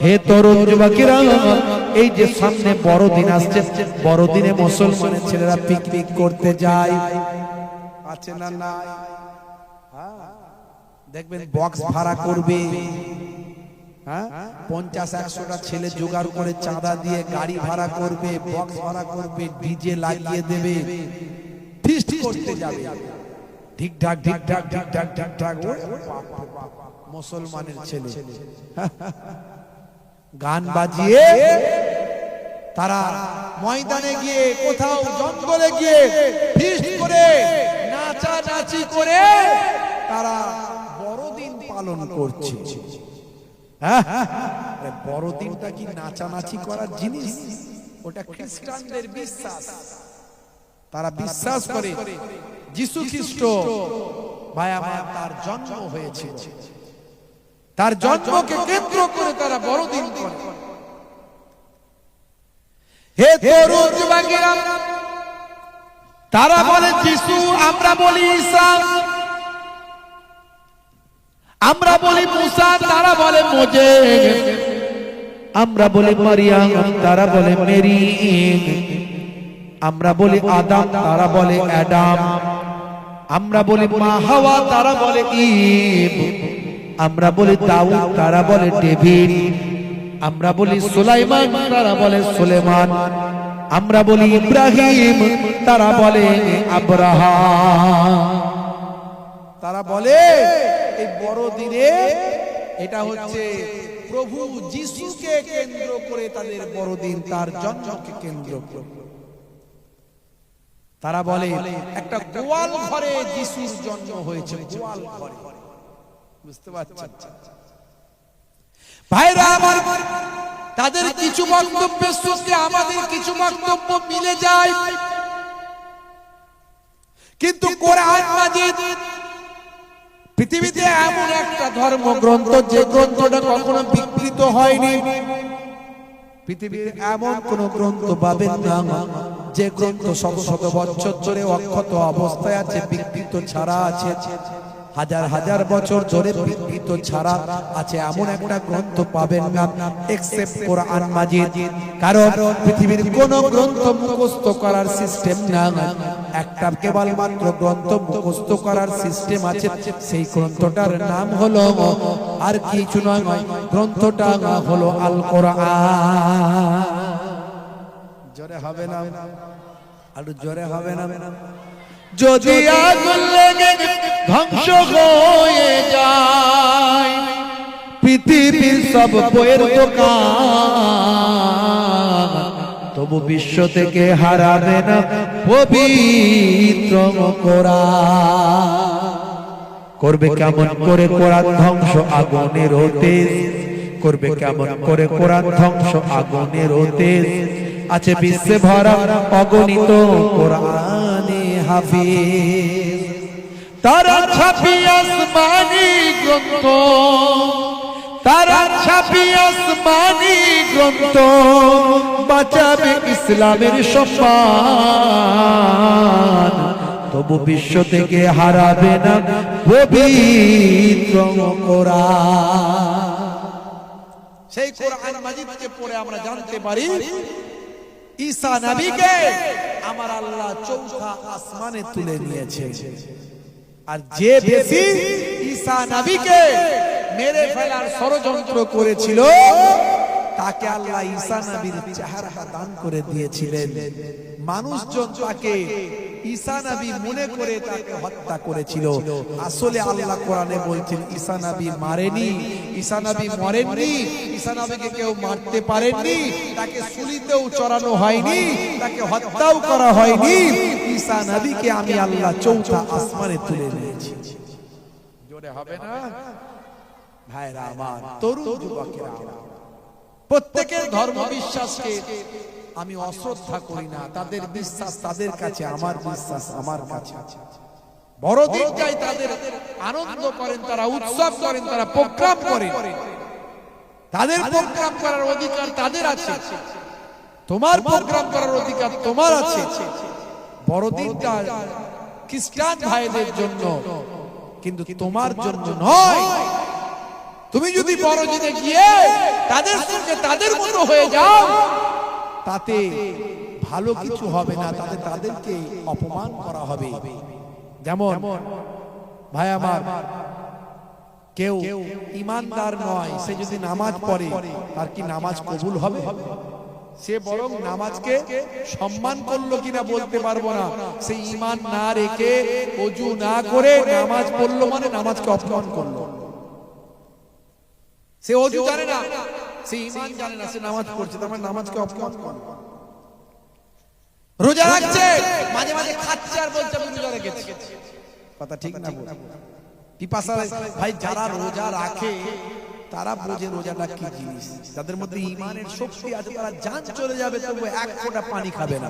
হে তরুণ যুবকেরা এই যে সামনে বড়দিন আসছে বড়দিনে মুসলমানের ছেলেরা পিকনিক করতে যায়। আছে না নাই? হ্যাঁ। দেখবেন বক্স ভাড়া করবে। হ্যাঁ? পঞ্চাশ একশোটা ছেলে জোগাড় করে চাঁদা দিয়ে গাড়ি ভাড়া করবে বক্স ভাড়া করবে ডিজে লাগিয়ে দেবে। ফিস্ট করতে যাবে। ঠিকঠাক ঠিকঠাক ঠিকঠাক ঠিকঠাক ওরে বাপ রে বাপ, মুসলমানের ছেলে। গান বাজিয়ে তারা ময়দানে গিয়ে কোথাও জঙ্গলে গিয়ে ফিস্ট করে নাচা নাচি করে তারা বড়দিন পালন করছে। হ্যাঁ? আরে বড়দিনটা কি নাচানাচি করার জিনিস? ওটা খ্রিস্টানদের বিশ্বাস। তারা বিশ্বাস করে যিশু খ্রিস্ট ভাই আমার তার জন্ম হয়েছে তার জন্মকে কেন্দ্র করে তারা বড়দিন তারা বলে, যিশু, আমরা বলি ঈসা। আমরা বলি মুসা, তারা বলে মোজে আমরা বলি মারিয়াম, তারা বলে মেরি। আমরা বলি আদাম, তারা বলে অ্যাডাম। আমরা বলি মা হাওয়া, তারা বলে ঈব আমরা বলি দাউদ, তারা বলে ডেভিড। আমরা বলি সুলাইমান, তারা বলে সুলেমান। আমরা বলি ইব্রাহিম, তারা বলে আব্রাহাম। তারা বলে, এই বড়দিনে এটা হচ্ছে প্রভু যিশুকে কেন্দ্র করে তাদের বড়দিন তার জন্মকে কেন্দ্র করে। তারা বলে, একটা গোয়াল ঘরে যিশুর জন্ম হয়েছে, গোয়াল ঘরে। বুঝতে ভাইরা আমার, তাদের কিছু বক্তব্যের সঙ্গে আমাদের কিছু বক্তব্য মিলে যায়। কিন্তু কোরআন মাজিদ পৃথিবীতে এমন একটা ধর্মগ্রন্থ, যে গ্রন্থটা কখনো বিকৃত হয়নি। পৃথিবীর এমন কোন গ্রন্থ পাবেন না, যে গ্রন্থ শত শত বছর ধরে অক্ষত অবস্থায় আছে, বিকৃত ছাড়া আছে। হাজার হাজার বছর ধরে বিকৃত ছাড়া আছে এমন একটা গ্রন্থ পাবেন না এক্সেপ্ট কোরআন মাজিদ। কারণ পৃথিবীর কোন গ্রন্থ মুখস্থ করার সিস্টেম না একটা কেবলমাত্র গ্রন্থ মুখস্থ করার সিস্টেম আছে, সেই গ্রন্থটার নাম হলো আর কিছু নয়, গ্রন্থটা হলো আল কোরআন জোরে হবে না? আর জোরে হবে না? যদি আগুন লেগে ধ্বংস হয়ে যায় পৃথিবীর সব বইয়ের দোকান তবু বিশ্ব থেকে হারাবে না পবিত্র কোরআন। করবে কেমন করে কোরআন ধ্বংস আগুনের হতে করবে কেমন করে কোরআন ধ্বংস আগুনের হতে আছে বিশ্বে ভরা অগণিত কোরআনে। হাফিজ। তারা ছাপি আসমানি গ্রন্থ। তারা ছাপি আসমানি গ্রন্থ। বাঁচাবে ইসলামের সম্মান। তবু বিশ্ব থেকে হারাবে না পবিত্র কোরআন। সেই কোরআন মাজিদকে পড়ে আমরা জানতে পারি, ঈসা নবীকে। আমার আল্লাহ চৌখা আসমানে তুলে নিয়েছে। আর যে বেশি ঈসা নবীকে মেরে ফেলার ষড়যন্ত্র করেছিল তাকে আল্লাহ ঈসা নবীর চেহারা দান করে দিয়েছিলেন। মানুষজন তাকে ঈসা নবী মনে করে তাকে হত্যা করেছিল। আসলে আল্লাহ কোরআনে বলছেন ঈসা নবী মারেনি। ঈসা নবী মরেননি। ঈসা নবীকে কেউ মারতে পারেননি। তাকে সুলিতেও চড়ানো হয়নি। তাকে হত্যাও করা হয়নি। ঈসা নবীকে আমি আল্লাহ চৌথা আসমানে তুলে নিয়েছি জোরে হবে না? ভাইরা আমার তরুণ যুবকেরা প্রত্যেকের ধর্ম বিশ্বাসকে আমি অশ্রদ্ধা করি না তাদের বিশ্বাস তাদের কাছে আমার বিশ্বাস আমার কাছে। বড়দিনটাই তাদের আনন্দ করেন তারা উৎসব করেন তারা প্রোগ্রাম করেন। তাদের প্রোগ্রাম করার অধিকার তাদের আছে। তোমার প্রোগ্রাম করার অধিকার তোমার আছে। বড়দিনটা খ্রিস্টান ভাইদের জন্য। কিন্তু তোমার জন্য নয়। তুমি যদি বড়দিনে গিয়ে তাদের যে তাদের মতো হয়ে যাও তাতে ভালো কিছু হবে না তাতে তাদেরকে অপমান করা হবে। যেমন ভাই আমার কেউ ইমানদার নয় সে যদি নামাজ পড়ে তার কি নামাজ কবুল হবে? সে বরং নামাজকে সম্মান করল কিনা বলতে পারব না। সে ইমান না রেখে অজু না করে নামাজ পড়ল মানে নামাজকে অপমান করল। সে অজু জানে না। সে ইমান জানে না সে নামাজ পড়ছে তার মানে নামাজকে অপমান করল রোজা রাখছে? মাঝে মাঝে খাচ্ছে আর বলছে আমি রোজা রেখেছি। কথা ঠিক না পিপাসা ভাই যারা রোজা রাখে তারা বোঝে রোজাটা কি জিনিস। যাদের মধ্যে ইমানের শক্তি আছে তারা জান চলে যাবে তবু এক ফোঁটা পানি খাবে না।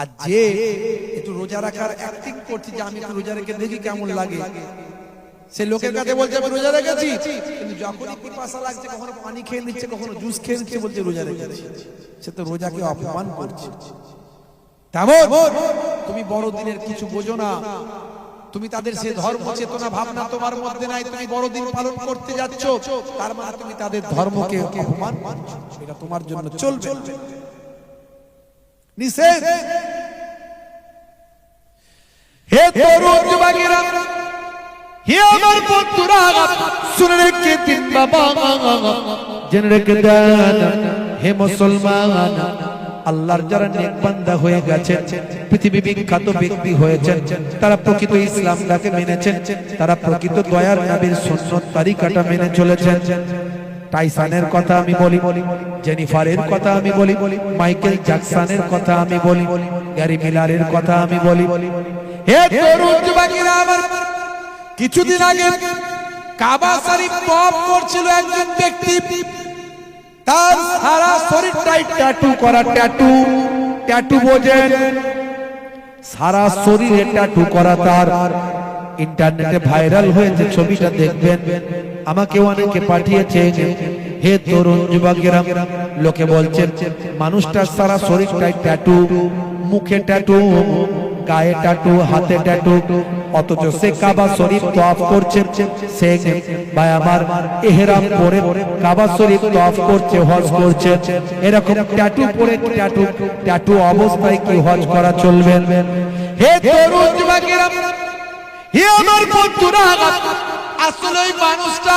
আর যে একটু রোজা রাখার অ্যাক্টিং করছে যে আমি একটু রোজা রেখে দেখি কেমন লাগে। সে লোকের কাছে বলছে আমি রোজা রেখেছি। কিন্তু যখনই পিপাসা লাগছে কখনো পানি খেয়ে নিচ্ছে কখনো জুস খেয়ে নিচ্ছে বলছে রোজা রেখেছি। সে তো রোজাকে অপমান করছে। তেমন তুমি বড়দিনের কিছু বোঝো না। তুমি তাদের সে ধর্ম চেতনা ভাবনা তোমার মধ্যে নাই। তুমি বড়দিন পালন করতে যাচ্ছ। তার মানে তুমি তাদের ধর্মকে অপমান করছ। এটা তোমার জন্য চলবে। নিষেধ। হে তরুণ যুবকেরা পৃথিবী বিখ্যাত হয়েছেন, তারা প্রকৃত ইসলামটাকে মেনেছেন, তারা প্রকৃত দয়ার নবীর সুন্নত তারিকাটা মেনে চলেছেন। টাইসানের কথা আমি বলি বলি জেনিফারের কথা আমি বলি বলি, মাইকেল জ্যাকসনের কথা আমি বলি, গ্যারি মিলারের কথা আমি বলি। হে তরুণ যুবকেরা, আমার কিছুদিন আগে কাবা শরীফ তওয়াফ করছিল একজন ব্যক্তি। তার সারা শরীরটাই ট্যাটু করা ট্যাটু ট্যাটু বোঝেন। সারা শরীরে ট্যাটু করা তার। ইন্টারনেটে ভাইরাল হয়েছে, ছবিটা দেখবেন। আমাকে অনেকে পাঠিয়েছে হে তরুণ যুবকেরা, লোকে বলছেন মানুষটার সারা শরীরটাই ট্যাটু মুখে ট্যাটু গায়ে ট্যাটু হাতে ট্যাটু অথচ সে কাবা শরীফ তওয়াফ করছে। সে ভাই আমার পরে কাবা শরীফ তওয়াফ করছে, হজ করছে। এরকম ট্যাটু পরে ট্যাটু ট্যাটু অবস্থায় কি হজ করা চলবে? হে তরুণ যুবকেরা, হে আমার বন্ধুরা, আসলে মানুষটা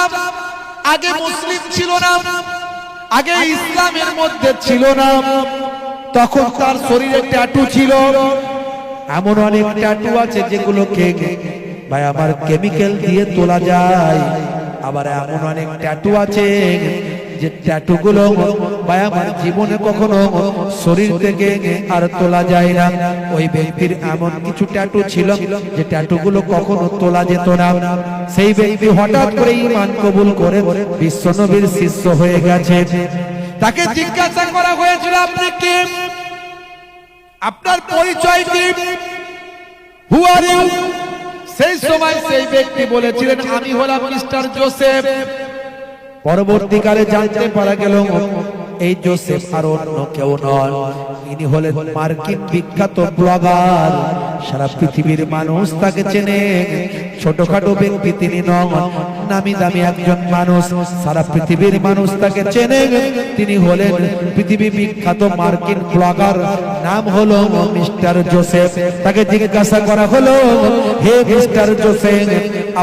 আগে মুসলিম ছিল না, আগে ইসলামের মধ্যে ছিল না। তখন তার শরীরে ট্যাটু ছিল। এমন অনেক ট্যাটু আছে যেগুলোকে ভাই আমার কেমিক্যাল দিয়ে তোলা যায়। আবার এমন অনেক ট্যাটু আছে যে ট্যাটু গুলো ভাই আমার জীবনে কখনো শরীর থেকে আর তোলা যায় না। ওই ব্যক্তির এমন কিছু ট্যাটু ছিল যে ট্যাটু গুলো কখনো তোলা যেত না। সেই ব্যক্তি হঠাৎ করে ইমান কবুল করে বিশ্বনবীর শিষ্য হয়ে গেছে। তাকে জিজ্ঞাসা করা হয়েছিল, আপনি কে? আপনার পরিচয় কি? হু আর ইউ সেই সময় সেই ব্যক্তি বলেছিলেন, আমি হলাম মিস্টার জোসেফ। পরবর্তীকালে জানতে পারা গেল, এই জোসেফ আর অন্য কেউ নন ইনি হলেন মার্কিন বিখ্যাত ব্লগার। সারা পৃথিবীর মানুষ তাকে চেনে। ছোটখাটো ব্যক্তি তিনি নন। নামি দামি একজন মানুষ। সারা পৃথিবীর মানুষ তাকে চেনে। তিনি হলেন পৃথিবী বিখ্যাত মার্কিন ব্লগার। নাম হলো মিস্টার জোসেফ। তাকে জিজ্ঞাসা করা হলো, হে মিস্টার জোসেফ,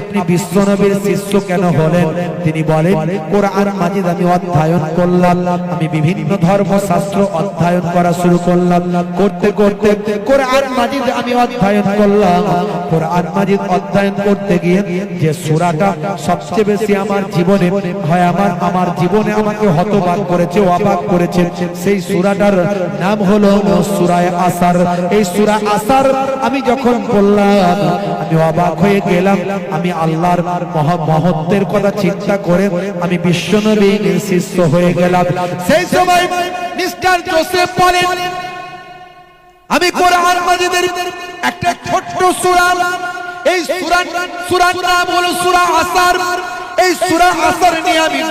আপনি বিশ্বনবীর শিষ্য কেন হলেন? তিনি বলেন, কোরআন মাজিদ আমি অধ্যয়ন করলাম। আমি বিভিন্ন ধর্মশাস্ত্র অধ্যয়ন করা শুরু করলাম। করতে করতে কোরআন মাজিদ আমি অধ্যয়ন করলাম। কোরআন মাজিদ অধ্যয়ন করতে গিয়ে যে সূরাটা সবচেয়ে বেশি আমার জীবনে হয় আমার আমার জীবনে আমাকে হতবাক করেছে, অবাক করেছে। সেই সূরাটার নাম হলো সূরায়ে আসার। এই সূরা আসার আমি যখন বললাম আমি অবাক হয়ে গেলাম। আমি আল্লাহর মহা, মহত্বের কথা চিন্তা করে আমি বিশ্বনবীর শিষ্য হয়ে গেলাম। সেই সময় মিস্টার জোসেফ বলেন, আমি কোরআন মাজিদের একটা ছোট্ট সূরা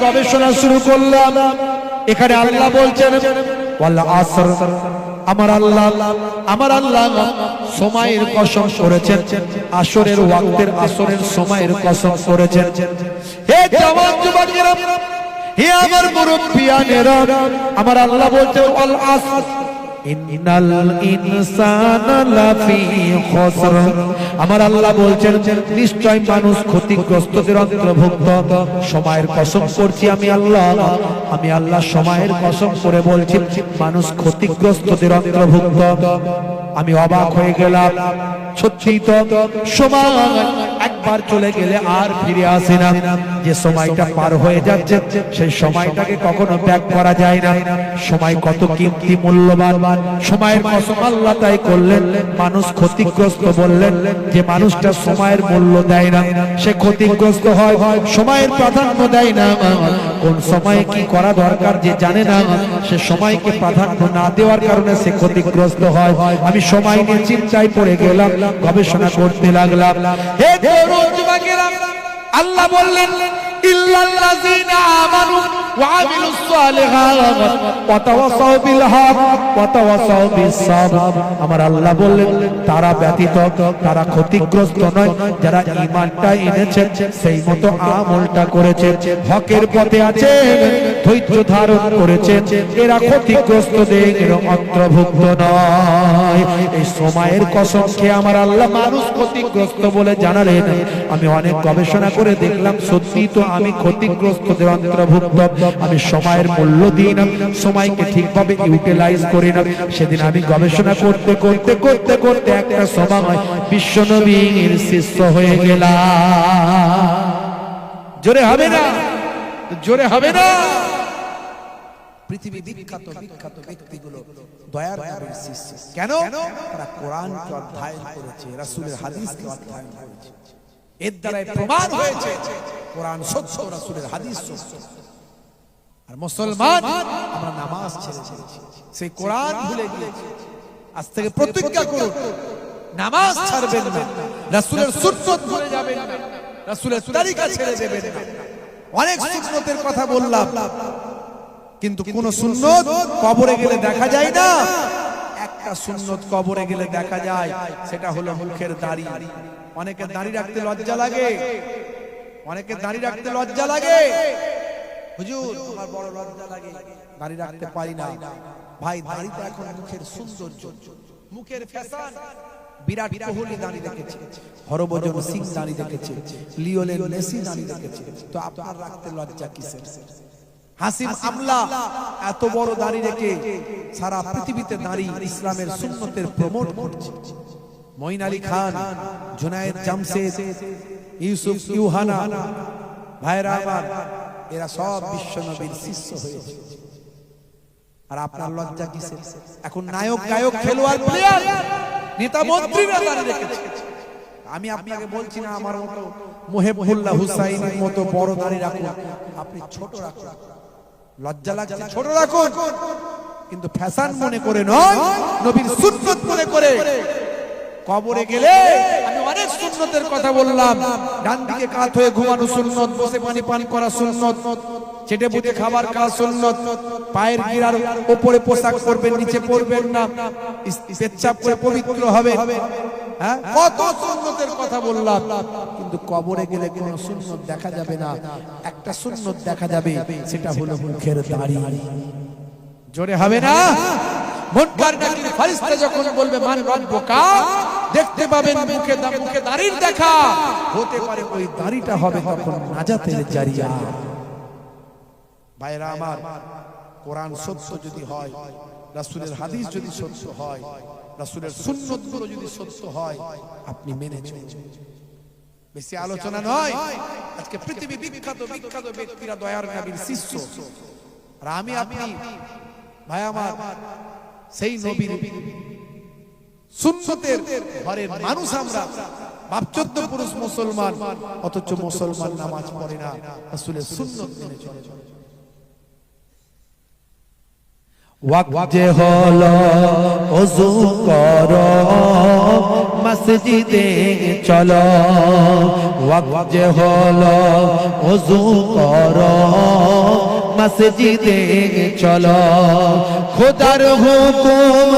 গবেষণা শুরু করলাম। এখানে আল্লাহ বলছেন আসর। আমার আল্লাহ আমার আল্লাহ সময়ের কসম করেছেন। আসরের ওয়াক্তের আসরের সময়ের কসম করেছেন। হে জওয়ান যুবকেরা, হে আমার মুরব্বিয়ানেরা, আমার আল্লাহ বলছে, ওয়াল আসর। আমার আল্লাহ বলছেন, নিশ্চয় মানুষ ক্ষতিগ্রস্তদের অন্তর্ভুক্ত। সময়ের কসম করছি আমি আল্লাহ। আমি আল্লাহ সময়ের কসম করে বলছি, মানুষ ক্ষতিগ্রস্তদের অন্তর্ভুক্ত। আমি অবাক হয়ে গেলাম। সত্যি তো একবার চলে গেলে আর ফিরে আসে না। যে সময়টা পার হয়ে যাচ্ছে, সেই সময়টাকে কখনো ব্যাক করা যায় না। সময় কত কিমতি মূল্যবান। সময়ের কসম আল্লাহ তাই করলেন। মানুষ ক্ষতিগ্রস্ত বললেন যে মানুষটা সময়ের মূল্য দেয় না। সে ক্ষতিগ্রস্ত হয় হয় সময়ের প্রাধান্য দেয় না। কোন সময়ে কি করা দরকার যে জানে না? সে সময়কে প্রাধান্য না দেওয়ার কারণে সে ক্ষতিগ্রস্ত হয়। আমি সময় নিয়ে চিন্তায় পড়ে গেলাম, গবেষণা করতে লাগলাম। আল্লাহ বললেন, ইল্লাল্লাযীনা আমানু বিল হক ওয়া তাওয়াসাউ বিস সাবর আমার আল্লাহ বললেন তারা ব্যতীত তারা ক্ষতিগ্রস্ত নয় যারা ঈমানটা এনেছে সেই মতো আমলটা করেছে হকের পথে আছে ধৈর্য ধারণ করেছে এরা ক্ষতিগ্রস্তদের অন্তর্ভুক্ত নয়। এই সময়ের কসম খেয়ে আমার আল্লাহ মানুষ ক্ষতিগ্রস্ত বলে জানালেন। আমি অনেক গবেষণা করে দেখলাম সত্যি তো আমি ক্ষতিগ্রস্তদের অন্তর্ভুক্ত। আমি সময়ের মূল্য দিই না, সময়কে ঠিকভাবে ইউটিলাইজ করি না। সেদিন আমি গবেষণা করতে করতে করতে করতে একটা সময় বিশ্বনবীর শিষ্য হয়ে গেলাম। জোরে হবে না? জোরে হবে না? পৃথিবী বিখ্যাত বিখ্যাত ব্যক্তিগুলো দয়ার নবীর শিষ্য কেন? তারা কোরআনকে অধ্যয়ন করেছে, রাসূলের হাদিসকে অধ্যয়ন করেছে। এর দ্বারাই প্রমাণ হয়েছে, কোরআন সত্য, রাসূলের হাদিস সত্য। আর মুসলমান আমরা নামাজ ছেড়ে সেই কোরআন ভুলে গিয়েছে আজ থেকে প্রতিজ্ঞা করুন। নামাজ ছাড়বেন না। রাসূলের সুন্নাত ভুলে যাবেন না। রাসূলের তরিকা ছেড়ে দেবেন না। অনেক সুন্নতের কথা বললাম। কিন্তু কোন সুন্নত কবরে গেলে দেখা যায় না। একটা সুন্নত কবরে গেলে দেখা যায় সেটা হলো মুখের দাড়ি। অনেকে দাড়ি রাখতে লজ্জা লাগে। অনেকে দাড়ি রাখতে লজ্জা লাগে। হুজুর আমার বড় লজ্জা লাগে দাড়ি রাখতে পারি না। ভাই দাড়িটা এখন মুখের সৌন্দর্য। মুখের ফ্যাশন। বিরাট কোহলি দাড়ি রেখেছে হরভজন সিং দাঁড়িয়ে রেখেছে লিওনেল মেসি দাঁড়িয়ে রেখেছে তো আপনার রাখতে লজ্জা কিসের? হাসিম আমলা এত বড় দাড়ি রেখে সারা পৃথিবীতে দাড়ি ইসলামের সুন্নতের প্রমোট করছে। মঈন আলী খান জুনায়েদ জামশেদ ইউসুফ ইউহানা ভাইরা আমার এরা সব বিশ্ব নবীর শিষ্য হয়েছে আর আপনার লজ্জা কিসে এখন নায়ক গায়ক খেলোয়াড় প্লেয়ার নেতা মন্ত্রীরা দাঁড়িয়ে রেখেছে আমি আপনাকে বলছি না আমার মতো মোহেবুল্লাহ হুসাইনের মতো বড় দাড়ি রাখুন। আপনি ছোট রাখুন। লজ্জা লাগছে ছোট রাখুন। কিন্তু ফ্যাশন মনে করে নয় নবীর সুন্নত মনে করে কবরে গেলে অনেক সুন্নতের কথা বললাম। ডান দিকে কাত হয়ে ঘুমানো সুন্নত, বসে পানি পান করা সুন্নত চেটে বুটে খাবার খাওয়া সুন্নত, পায়ের গিরার উপরে পোশাক পরবেন, নিচে পরবেন না পেচ্ছাপ করে পবিত্র হবে হ্যাঁ? কত সুন্নতের কথা বললাম। কিন্তু কবরে গেলে কোনো সুন্নত দেখা যাবে না। একটা সুন্নত দেখা যাবে, সেটা হলো মুখের দাড়ি। জোরে হবে না? মুনকার নাকির যখন বলবে, মান রব্বুকা? দেখতে পাবেন মুখে মুখে দাড়ির দেখা। হতে পারে ওই দাড়িটা হবে তখন নাজাতের জারিয়া। ভাইরা আমার, কোরআন সত্য যদি হয়, রাসূলের হাদিস যদি সত্য হয়, রাসূলের সুন্নতগুলো যদি সত্য হয়, আপনি মেনে চলুন। বেশি আলোচনা নয়। আজকে পৃথিবী বিখ্যাত বিখ্যাত ব্যক্তিরা দয়ার নবীর শিষ্য। আর আমি আপনি। ভাই আমার, সেই নবীর সুন্নতের ঘরের মানুষ আমরা। বাপ চোদ্দ পুরুষ মুসলমান, অথচ মুসলমান নামাজ পড়ে না। আসলে সুন্নত মেনে চলে। ওয়াক্তে হলো ওযু করো, মসজিদে চলো। ওয়াক্তে হলো ওযু করো, মসজিদে চলো। খোদার হুকুম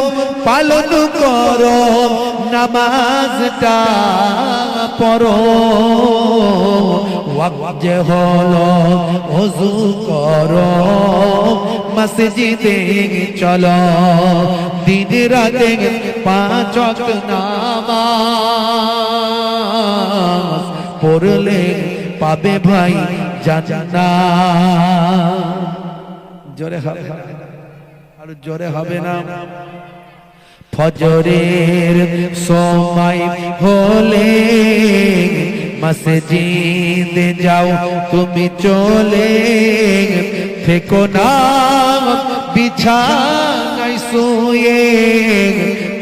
পালন করো, নামাজটা পড়ো। যে হলো, ওযু করো। মসজিদে চলো দিন রাতে পাঁচ ওয়াক্ত নামাজ পড়লে পাবে ভাই জান্নাত। জোরে হবে আর জোরে হবে না। ফজরের সময় হলে মসজিদে যাও, তুমি চলে ফেকো না। বিছানায় শুয়ে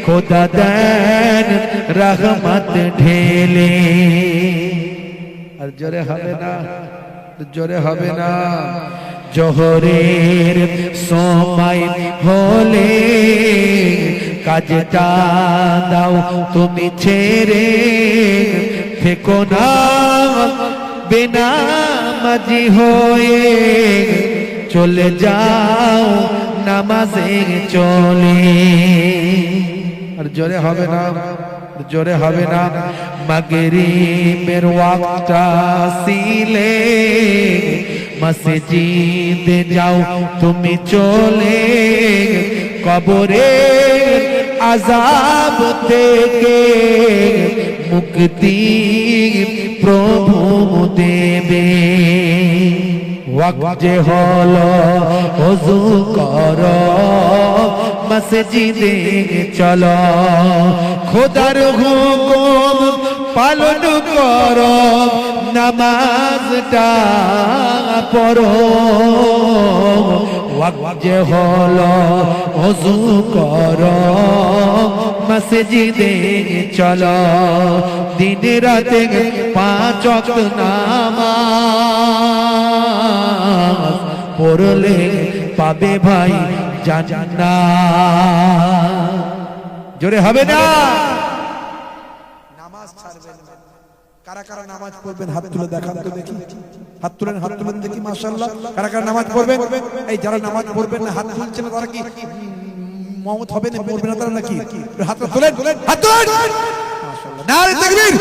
খোদা দেন রহমত ঢেলে। আর জোরে হবে না, জোরে হবে না। জোহরের সময় হলে কাজটা দাও তুমি ছেড়ে ফেকো না। বেনামাজি হয়ে চলে যাও নামাজে চলে। আর জোরে হবে না, জোরে হবে না। মাগরিবের ওয়াক্তটা সিলে মসজিদে যাও, তুমি চলে। কবরে আজাব থেকে মুক্তি প্রভু দেবে। যে হলো ওযু করো মসজিদে চলো। খোদার হুকুম পালন করো, নামাজটা পড়ো। যে হলো ওযু করো, মসজিদে চলো, দিন রাতে পাঁচ নামাজ পড়লে পাবে ভাই জান্নাত। জোরে হবে না নামাজ ছাড়বেন না। কারা কারা নামাজ পড়বেন? হাত তুলে দেখান তো দেখি। হাত তুলেন হাত তুলেন দেখি, মাশাআল্লাহ। কারা কারা নামাজ পড়বেন? এই যারা নামাজ পড়বেন না, হাত তারা কি হবে না না তারা নাকি? হাত তুলেন। হাত তুলেন। নারে তাকবীর।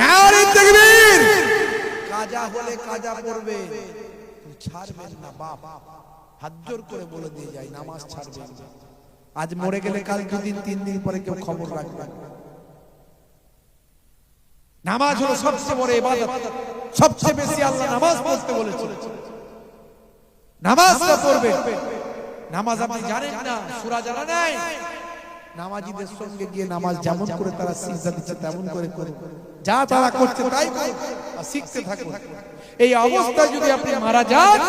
নারে তাকবীর। কাজা হলে কাজা পড়বে। ছাড়বেন না, বাপ। হাত জোর করে বলে দিয়ে যায়, নামাজ ছাড়বেন আজ মরে গেলে কাল দুদিন তিন দিন পরে কেউ খবর না। নামাজ হলো সবচেয়ে বড় ইবাদত। সবচেয়ে বেশি আল্লাহ নামাজ পড়তে বলেছে নামাজটা পড়বে। নামাজ আপনি জানেন না সূরা জানা নাই নামাজীদের সঙ্গে গিয়ে নামাজ যেমন করে তারা সিজদা দিচ্ছে তেমন করে করে। যা তারা করছে তাই করো আর শিখতে থাকুন এই অবস্থায় যদি আপনি মারা যান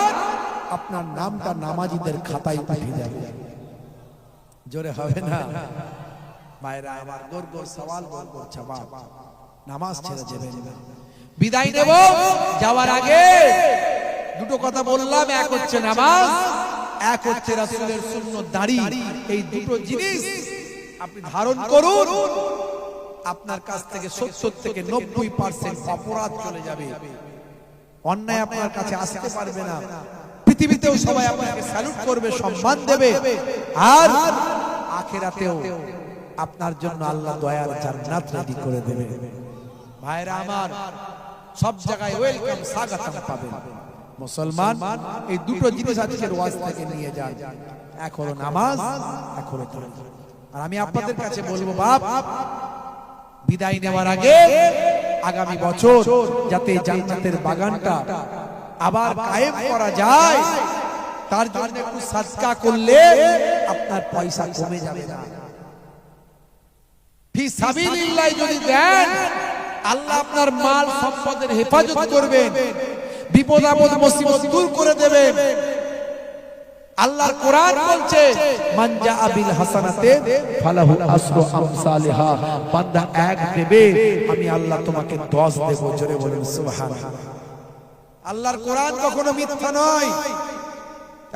আপনার নামটা নামাজীদের খাতায় উঠে যাবে। জোরে হবে না। মায়েরা আমার গর্ব সওয়াল গর্ব জবাব। নামাজ ছেড়ে যাবেন। বিদায় নেব যাওয়ার আগে দুটো কথা বললাম এক হচ্ছে নামাজ এক হচ্ছে রাসূলের সুন্নত দাড়ি। এই দুটো জিনিস আপনি ধারণ করুন। আপনার কাছ থেকে সত্তর থেকে নব্বই পার্সেন্ট অপরাধ চলে যাবে। অন্যায় আপনার কাছে আসতে পারবে না। পৃথিবীতেও সবাই আপনাকে স্যালুট করবে সম্মান দেবে। আর আখেরাতেও আপনার জন্য আল্লাহ দয়ার জান্নাত রেডি করে দেবে। ভাইরা আমার, সব জায়গায় ওয়েলকাম পাবেন। মুসলমান, এই দুটো জিনিস আজকের ওয়াজ থেকে নিয়ে যান। এক হলো নামাজ, এক হলো আর আমি আপনাদের কাছে বলব, বাপ, বিদায় নেওয়ার আগে আগামী বছর যাতে জান্নাতের বাগানটা আবার কায়েম করা যায়, তার জন্য একটু সাদকা করলে আপনার পয়সা কমে যাবে না। ফি সাবিলিল্লাহ যদি দেন আল্লাহ আপনার মাল সম্পদের হেফাজত করবেন। বিপদ আপদ, মুসিবত দূর করে দেবেন। আল্লাহর কোরআন বলছে, মান জাআ বিল হাসানাতে ফালাহু আসরু আমসালিহা। বান্দা এক দেবে আমি আল্লাহ তোমাকে 10 দেব। জোরে বলেন, সুবহানাল্লাহ। আল্লাহর কোরআন কখনো মিথ্যা নয়।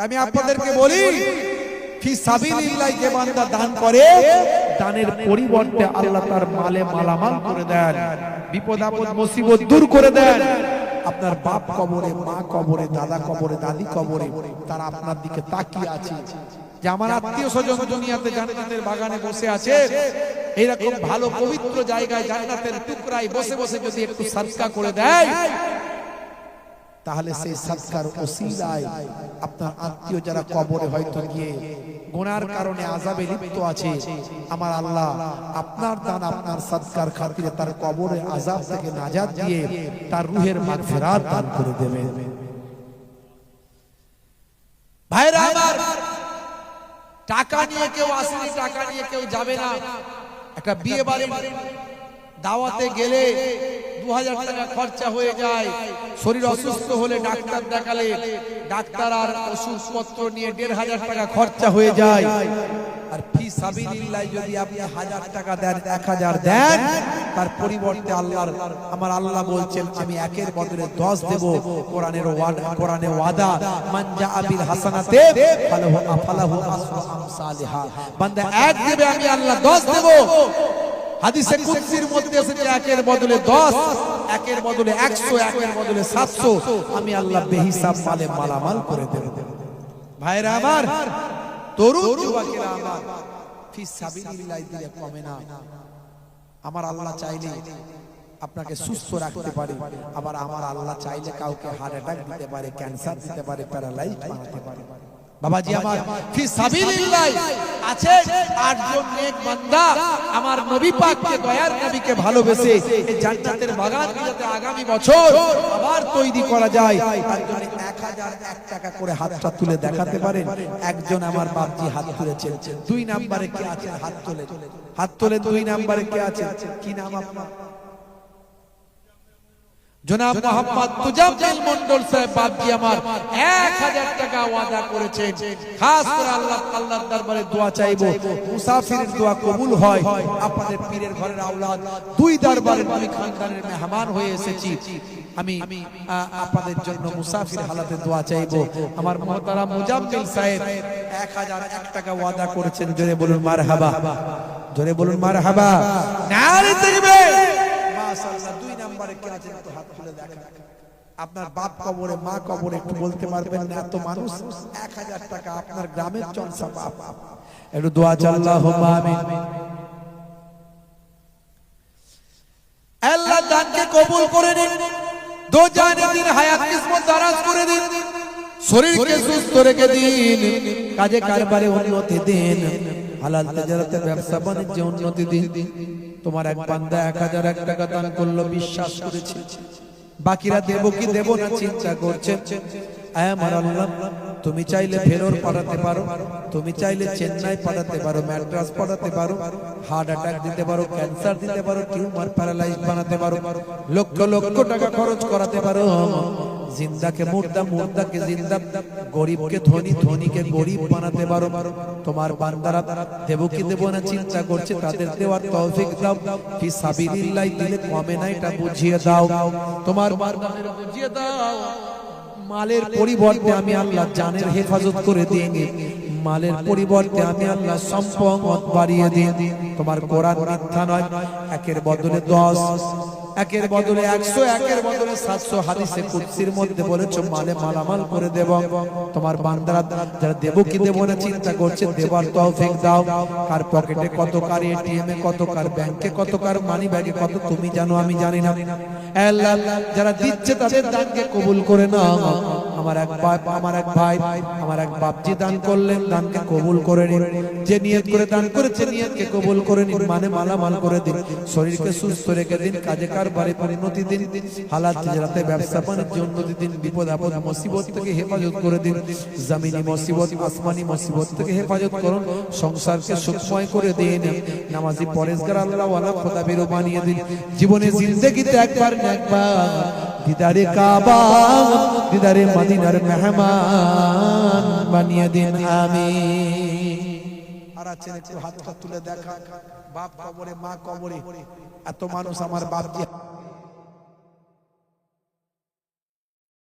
আমি আপনাদেরকে বলি, ফি সাবিলিল্লাহ, যে বান্দা দান করে দানের পরিবর্তে আল্লাহ তার মালে মালামাল করে দেন। বিপদ আপদ, মুসিবত দূর করে দেন। আপনার বাপ কবরে, মা কবরে, দাদা কবরে, দাদি কবরে, তারা আপনার দিকে তাকিয়ে আছে। যে আমার আত্মীয় স্বজন দুনিয়াতে জান্নাতের বাগানে বসে আছে এইরকম ভালো পবিত্র জায়গায় জান্নাতের টুকরায় বসে বসে যদি একটু সাদকা করে দেয়, তাহলে সেই সৎকার ওসিলায় আপনার আত্মীয় যারা কবরে হয়তো গিয়ে গুনার কারণে আজাবে লিপ্ত আছে। আমার আল্লাহ আপনার দান, আপনার সৎকার খাতিরে তার কবরে আজাব থেকে নাজাত দিয়ে তার রুহের মাগফিরাত দান করে দেবে ভাইরা আমার, টাকা নিয়ে কেউ আসেনি, টাকা নিয়ে কেউ যাবে না। একটা বিয়ে বাড়ি দাওয়াতে গেলে দু হাজার টাকা খরচা হয়ে যায়। শরীর অসুস্থ হলে ডাক্তার দেখালে ডাক্তার আর ওষুধপত্র নিয়ে দেড় হাজার টাকা খরচা হয়ে যায়। আর ফি সাবিলিল্লাহ যদি আপনি হাজার টাকা দেন, এক হাজার দেন, তার পরিবর্তে আল্লাহর, আমার আল্লাহ বলছেন, আমি একের বদলে দশ দেব। কোরআনের কোরআনে ওয়াদা, মান জাআ বিল হাসানাতে, ফালাহু আফালাহু আমসালিহা। বান্দা এক দেবে, আমি আল্লাহ দশ দেব। হাদিসে কুদসির মধ্যে এসেছে একের বদলে দশ, একের বদলে একশো, একের বদলে সাতশো। আমি আল্লাহ বেহিসাব মালে মালামাল করে দেব। ভাইরা আমার, তরুণ যুবকেরা আমার, ফি সাবিলিল্লাহ দিলে কমে না। আমার আল্লাহ চাইলে আপনাকে সুস্থ রাখতে পারে, আবার আমার আল্লাহ চাইলে কাউকে হার্ট অ্যাটাক দিতে পারে, ক্যান্সার দিতে পারে প্যারালাইজ বানাতে পারে। বাবাজি আমার ফি সাবিলিল্লাহ আছে আটজন নেক বান্দা আমার নবী পাককে দয়ার নবীকে ভালোবেসে এই জান্নাতের বাগান যাতে আগামী বছর। আবার তৈরি করা যায়। তার জন্য 1001 টাকা করে হাতটা তুলে দেখাতে পারেন। একজন আমার বাপজি হাত তুলেছেন। দুই নম্বরে কে আছে হাত তোলে হাত তোলে দুই নম্বরে কে আছে কি নাম আপনার? জনাব মোহাম্মদ তুজাবজাল মন্ডল সাহেব বাপজি আমার এক হাজার টাকা ওয়াদা করেছেন। খাস করে আল্লাহ আল্লাহর দরবারে দোয়া চাইব। মুসাফিরের দোয়া কবুল হয়। আপনাদের পীরের ঘরের আওলাদ দুই দরবারে দুই খানদানের মেহমান হয়ে এসেছি। আমি আপনাদের জন্য মুসাফির হালাতে দোয়া চাইব। আমার মহতারাম মুজাম্মিল সাহেব এক হাজার এক টাকা ওয়াদা করেছেন। জোরে বলুন মারহাবা। জোরে বলুন মারহাবা। নারে তাকবীর মাশাআল্লাহ নম্বরে কে আছেন একটু হাত তুলে দেখেন আপনার বাপ কবরে, মা কবরে একটু বলতে পারবেন না, এত মানুষ, এক হাজার টাকা আপনার গ্রামের চনসা বাপ। একটু দোয়া চাল্লাহ আমিন। আল্লাহ দানকে কবুল করে নিন দো জানে দিন হায়াত কিসমত দারাজ করে দিন, শরীরকে সুস্থ রেখে দিন, কাজে কারবারে উন্নতি দিন, হালাল তেজারতে ব্যবসা বাণিজ্যে উন্নতি দিন। তোমার এক বান্দা এক হাজার এক টাকা দান করল বিশ্বাস করেছে বাকিরা দেব কি দেব না চিন্তা করছে। আমার আল্লাহ তুমি চাইলে ফেরোর পাঠাতে পারো তুমি চাইলে চেন্নাই পাঠাতে পারো ম্যাড্রাস পাঠাতে পারো হার্ট অ্যাটাক দিতে পারো ক্যান্সার দিতে পারো টিউমার প্যারালাইজ বানাতে পারো লক্ষ লক্ষ টাকা খরচ করাতে পারো। জিন্দাকে মুর্দা, মুর্দাকে জিন্দা, গরিবকে ধনী, ধনীকে গরিব বানাতে পারো। তোমার বান্দারা দেব কি দেব না, চিন্তা করছে, তাদের দেওয়ার তৌফিক দাও। ফি সাবিলিল্লাহ, দিলে কমে না এটা বুঝিয়ে দাও। তোমার বান্দাদের বুঝিয়ে দাও। মালের পরিবর্তে আমি আল্লাহ জানের হেফাজত করে দিই মালের পরিবর্তে আমি আল্লাহ সম্পদ বাড়িয়ে দিই তোমার কোরআন মিথ্যা নয়, একের বদলে দশ। একের বদলে একশো, একের বদলে সাতশো হাদিসে কুৎসির মধ্যে বলেছ, মালে মালামাল করে দেব। তোমার বান্দারা যারা দেব কি দেব না, চিন্তা করছে, দেবার তৌফিক দাও। কার পকেটে কত কার এটিএম এ, কত কার ব্যাংকে, কত কার মানি ব্যাগে কত তুমি জানো, আমি জানি না। যারা দিচ্ছে তাদের দানকে কবুল করে নাও। আমার এক ভাই, আমার এক ভাই, আমার এক বাপজি দান করলেন, দানকে কবুল করে নিন। যে নিয়ত করে দান করেছে, নিয়তকে কবুল করে নিন। মানে মালামাল করে দিন। শরীরকে সুস্থ রেখে দিন, কাজে কারবারে পরিণতি দিন হালাত তিজারাতে, ব্যবসা বাণিজ্য উন্নতি দিন বিপদ, আপদ, মুসিবত থেকে হেফাজত করে দিন। জমিনি মুসিবত, আসমানি মুসিবত থেকে হেফাজত করুন। সংসারকে সুখময় করে দিন। নামাজি পরেশগার আল্লাহ ওয়ালা খোদা বেরো বানিয়ে দিন। জীবনে জিন্দেগিতে একবার একবার দিদারে কাবা, দিদারে মদিনার মেহমান বানিয়ে দিন। আমি আর আছেন একটু হাতটা তুলে দেখা বাপ কবরে মা কবরে। এত মানুষ আমার বাপ